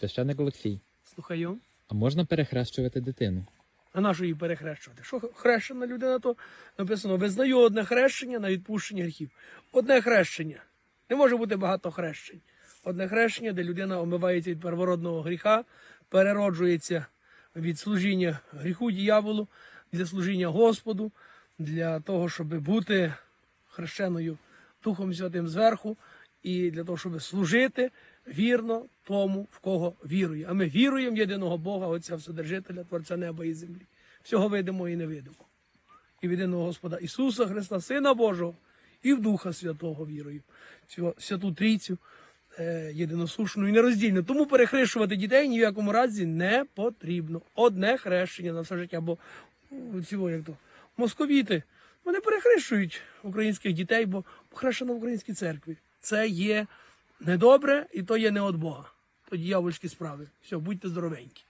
Священник Олексій, Слухаю. а можна перехрещувати дитину? А на що її перехрещувати? Що хрещена людина, то написано, визнаю одне хрещення на відпущення гріхів. Одне хрещення. Не може бути багато хрещень. Одне хрещення, де людина омивається від первородного гріха, перероджується від служіння гріху діяволу, для служіння Господу, для того, щоб бути хрещеною Духом Святим зверху, і для того, щоб служити вірно тому, в кого вірує. А ми віруємо в єдиного Бога, Отця Вседержителя, Творця неба і землі. Всього видимо і невидимо. І в єдиного Господа Ісуса Христа, Сина Божого, і в Духа Святого вірую. Цю святу трійцю е, єдиносушну і нероздільну. Тому перехрещувати дітей ні в якому разі не потрібно. Одне хрещення на все життя, бо цього як то московіти. Вони перехрещують українських дітей, бо хрещено в українській церкві. Це є недобре і то є не від Бога. То діявольські справи. Все, будьте здоровенькі.